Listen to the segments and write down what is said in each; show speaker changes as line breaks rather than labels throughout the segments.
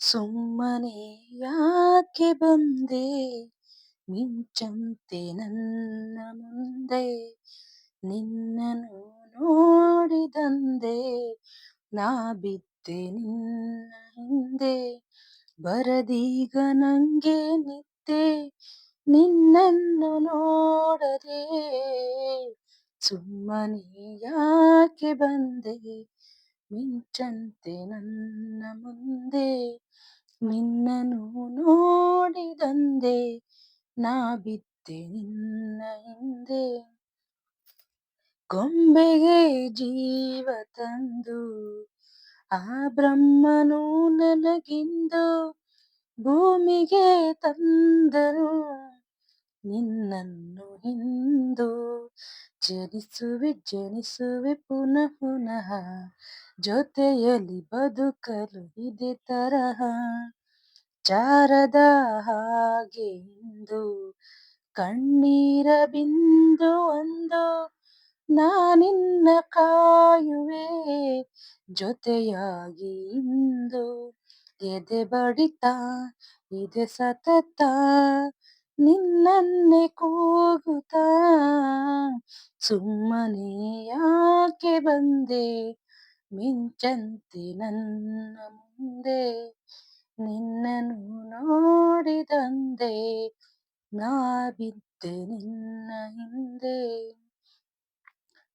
ಸುಮ್ಮನೆ ಯಾಕೆ ಬಂದೆ? ಮಿಂಚಂತೆ ನನ್ನ ಮುಂದೆ. ನಿನ್ನನು ನೋಡಿದಂದೆ ನಾ ಬಿದ್ದೆ ನಿನ್ನ ಹಿಂದೆ. ಬರದೀಗ ನಂಗೆ ನಿತ್ತೆ ನಿನ್ನನ್ನು ನೋಡದೆ. ಸುಮ್ಮನೆ ಯಾಕೆ ಬಂದೆ? ಮಿಂಚಂತೆ ನನ್ನ ಮುಂದೆ ನಿನ್ನನು ನೋಡಿದಂದೆ, ನಾ ಬಿದ್ದೆ ನಿನ್ನ ಹಿಂದೆ. ಗೊಂಬೆಗೆ ಜೀವ ತಂದು, ಆ ಬ್ರಹ್ಮನು ನನಗಿಂದು ಭೂಮಿಗೆ ತಂದನು. ನಿನ್ನನ್ನು ಹಿಂದು ಜನಿಸುವೆ ಜನಿಸುವೆ, ಪುನಃ ಪುನಃ ಜೊತೆಯಲ್ಲಿ ಬದುಕಲು ಇದೆ ತರಹ. ಚಾರದ ಹಾಗೆ ಇಂದು ಕಣ್ಣೀರ ಬಿಂದು ಒಂದು, ನಾನಿನ್ನ ಕಾಯುವೆ ಜೊತೆಯಾಗಿ ಇಂದು ಎದೆ ಬಡಿತ, ಇದೆ ಸತತ ನಿನ್ನನ್ನೇ ಕೂಗುತ್ತ? ಸುಮ್ಮನೆ ಯಾಕೆ ಬಂದೆ? ಮಿಂಚಂತೆ ನನ್ನ ಮುಂದೆ. ನಿನ್ನನ್ನು ನೋಡಿದಂದೆ ನಾ ಬಿದ್ದೆ ನಿನ್ನ ಹಿಂದೆ.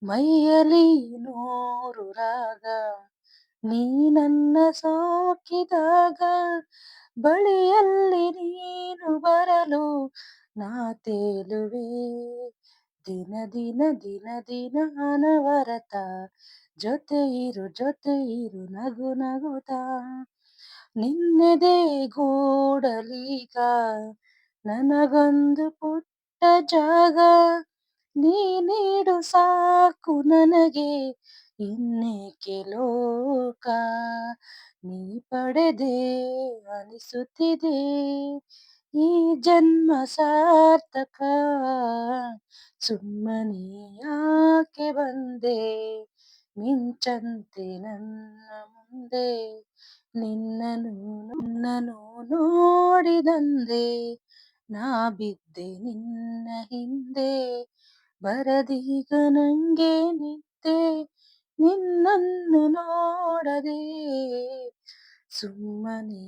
ಮೈಯಲಿ ನೂರು ರಾಗ. ನೀ ನನ್ನ ಸಾಕಿದಾಗ ಬಳಿಯಲ್ಲಿ ನೀನು ಬರಲು ನಾ ತೇಲುವೆ. ದಿನ ದಿನ ದಿನ ದಿನ ಅನವರತ, ಜೊತೆ ಇರು ಜೊತೆ ಇರು, ನಗು ನಗುತ. ನಿನ್ನೆದೆ ಗೂಡಲೀಗ, ನನಗೊಂದು ಪುಟ್ಟ ಜಾಗ. ನೀ ನೀಡು ಸಾಕು ನನಗೆ ಇನ್ನೇಕೆ ಲೋಕ? ನೀ ಪಡೆದೆ ಅನಿಸುತ್ತಿದೆ ಈ ಜನ್ಮ ಸಾರ್ಥಕ? ಸುಮ್ಮನೆ ಯಾಕೆ ಬಂದೆ? ಮಿಂಚಂತೆ ನನ್ನ ಮುಂದೆ ನಿನ್ನನು ನನ್ನನು ನೋಡಿದಂದೆ ನಾ ಬಿದ್ದೆ ನಿನ್ನ ಹಿಂದೆ ಬರದೀಗ ನಂಗೆ ನಿದ್ದೆ ನಿನ್ನನ್ನು ನೋಡದೆ ಸುಮ್ಮನೆ